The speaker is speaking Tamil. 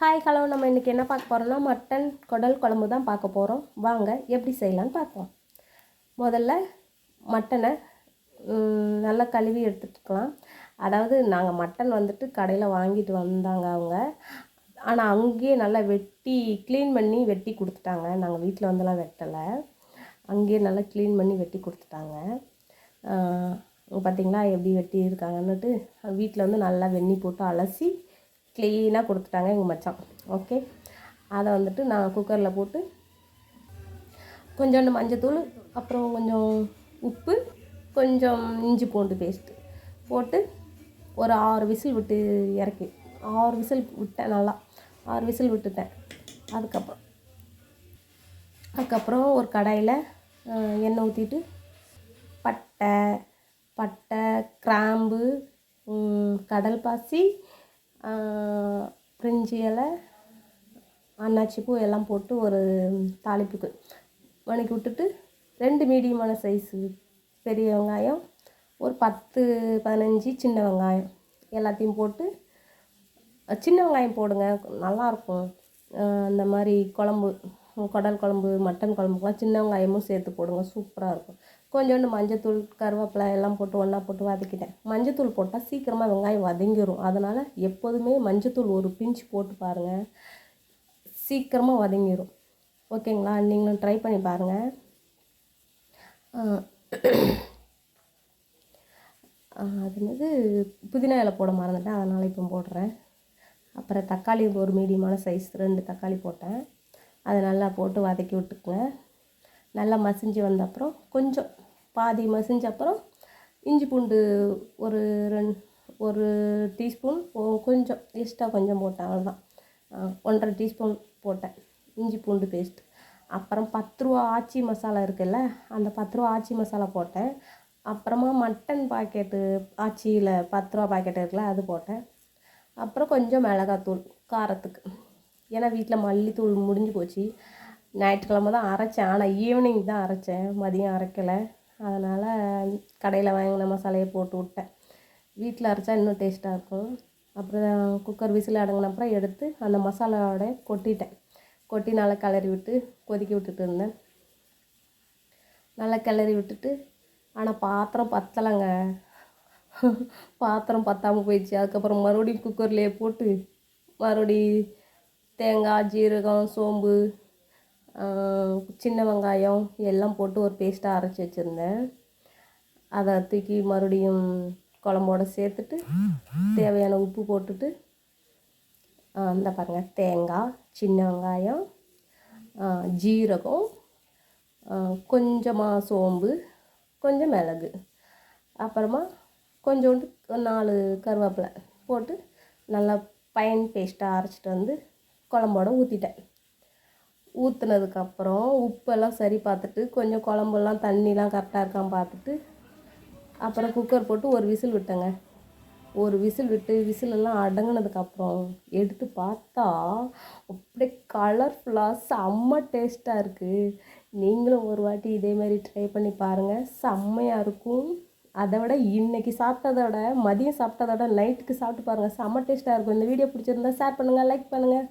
ஹாய் ஹலோ நம்ம இன்றைக்கி என்ன பார்க்க போகிறோம்னா மட்டன் குடல் குழம்பு தான் பார்க்க போகிறோம் வாங்க எப்படி செய்யலான்னு பார்ப்போம். முதல்ல மட்டனை நல்லா கழுவி எடுத்துட்டுக்கலாம் அதாவது நாங்கள் மட்டன் வந்துட்டு கடையில் வாங்கிட்டு வந்தாங்க அவங்க. ஆனால் அங்கேயே நல்லா வெட்டி க்ளீன் பண்ணி வெட்டி கொடுத்துட்டாங்க. நாங்கள் வீட்டில் வந்துலாம் வெட்டலை. அங்கேயே நல்லா க்ளீன் பண்ணி வெட்டி கொடுத்துட்டாங்க. பார்த்தீங்களா எப்படி வெட்டி இருக்காங்கன்னுட்டு வீட்டில் வந்து நல்லா வெண்ணி போட்டு அலசி க்ளீனாக கொடுத்துட்டாங்க எங்கள் மச்சான். ஓகே அதை வந்துட்டு நான் குக்கரில் போட்டு கொஞ்சோண்டு மஞ்சத்தூள் அப்புறம் கொஞ்சம் உப்பு கொஞ்சம் இஞ்சி பூண்டு பேஸ்ட்டு போட்டு ஒரு ஆறு விசில் விட்டு இறக்கி. ஆறு விசில் விட்டேன் நல்லா. ஆறு விசில் விட்டுட்டேன். அதுக்கப்புறம் அதுக்கப்புறம் ஒரு கடாயில் எண்ணெய் ஊற்றிட்டு பட்டை பட்டை கிராம்பு கடல் பாசி பிரிஞ்சி இலை அன்னாச்சி பூ எல்லாம் போட்டு ஒரு தாளிப்புக்கு வணக்கி விட்டுட்டு ரெண்டு மீடியமான சைஸு பெரிய வெங்காயம் ஒரு பத்து பதினஞ்சு சின்ன வெங்காயம் எல்லாத்தையும் போட்டு சின்ன வெங்காயம் போடுங்க நல்லாயிருக்கும் அந்த மாதிரி குழம்பு குடல் குழம்பு மட்டன் குழம்புக்குலாம் சின்ன வெங்காயமும் சேர்த்து போடுங்க சூப்பராக இருக்கும். கொஞ்சோண்டு மஞ்சத்தூள் கருவேப்பிலை எல்லாம் போட்டு ஒன்றா போட்டு வதக்கிட்டேன். மஞ்சத்தூள் போட்டால் சீக்கிரமாக வெங்காயம் வதங்கிரும். அதனால் எப்போதுமே மஞ்சத்தூள் ஒரு பிஞ்சு போட்டு பாருங்கள் சீக்கிரமாக வதங்கிடும் ஓகேங்களா? நீங்களும் ட்ரை பண்ணி பாருங்கள் அது என்னது? புதினா இலை போட மறந்துட்டேன். அதனால் இப்போ போடுறேன். அப்புறம் தக்காளி ஒரு மீடியமான சைஸ் ரெண்டு தக்காளி போட்டேன். அதை நல்லா போட்டு வதக்கி விட்டுக்குங்க. நல்லா மசிஞ்சு வந்த அப்புறம் கொஞ்சம் பாதி மசிஞ்ச அப்புறம் இஞ்சி பூண்டு ஒரு ரெண் ஒரு டீஸ்பூன் கொஞ்சம் எக்ஸ்ட்ரா கொஞ்சம் போட்டேன் அவ்வளோதான் ஒன்றரை டீஸ்பூன் போட்டேன் இஞ்சி பூண்டு பேஸ்ட் அப்புறம் பத்து ரூபா ஆச்சி மசாலா இருக்குல்ல அந்த பத்து ரூபா ஆச்சி மசாலா போட்டேன். அப்புறமா மட்டன் பாக்கெட்டு ஆச்சியில் பத்து ரூபா பாக்கெட் இருக்குல்ல அது போட்டேன். அப்புறம் கொஞ்சம் மிளகாத்தூள் காரத்துக்கு. ஏன்னா வீட்டில் மல்லித்தூள் முடிஞ்சு போச்சு. ஞாயிற்றுக்கிழமை தான் அரைச்சேன். ஆனால் ஈவினிங் தான் அரைச்சேன். மதியம் அரைக்கலை. அதனால் கடையில் வாங்கின மசாலையை போட்டு விட்டேன். வீட்டில் அரைச்சா இன்னும் டேஸ்ட்டாக இருக்கும். அப்புறம் குக்கர் விசில் அடங்கின அப்புறம் எடுத்து அந்த மசாலாவோட கொட்டிட்டேன். கொட்டி நல்லா கிளறி விட்டு கொதிக்க விட்டுட்டு இருந்தேன். நல்லா கிளறி விட்டுட்டு ஆனால் பாத்திரம் பத்தலைங்க. பாத்திரம் பத்தாமல் போயிடுச்சு. அதுக்கப்புறம் மறுபடியும் குக்கர்லேயே போட்டு மறுபடி தேங்காய் ஜீரகம் சோம்பு சின்ன வெங்காயம் எல்லாம் போட்டு ஒரு பேஸ்ட்டாக அரைச்சி வச்சுருந்தேன். அதை தூக்கி மறுபடியும் குழம்போட சேர்த்துட்டு தேவையான உப்பு போட்டுட்டு இந்த பாருங்கள் தேங்காய் சின்ன வெங்காயம் ஜீரகம் கொஞ்சமாக சோம்பு கொஞ்சம் மிளகு அப்புறமா கொஞ்சோண்டு நாலு கருவேப்பிலை போட்டு நல்லா பயன் பேஸ்ட்டாக அரைச்சிட்டு வந்து குழம்போட ஊற்றிட்டேன் ஊற்றுனதுக்கப்புறம் உப்பெல்லாம் சரி பார்த்துட்டு கொஞ்சம் குழம்பெல்லாம் தண்ணிலாம் கரெக்டாக இருக்கான்னு பார்த்துட்டு அப்புறம் குக்கர் போட்டு ஒரு விசில் விட்டேங்க. ஒரு விசில் விட்டு விசிலெல்லாம் அடங்கினதுக்கப்புறம் எடுத்து பார்த்தா அப்படியே கலர்ஃபுல்லாக செம்ம டேஸ்ட்டாக இருக்குது நீங்களும் ஒரு வாட்டி இதே மாதிரி ட்ரை பண்ணி பாருங்கள் செம்மையாக இருக்கும். அதை விட இன்றைக்கி சாப்பிட்டதை விட மதியம் சாப்பிட்டதை விட நைட்டுக்கு சாப்பிட்டு பாருங்கள் செம்ம டேஸ்ட்டாக இருக்கும். இந்த வீடியோ பிடிச்சிருந்தா ஷேர் பண்ணுங்கள் லைக் பண்ணுங்கள்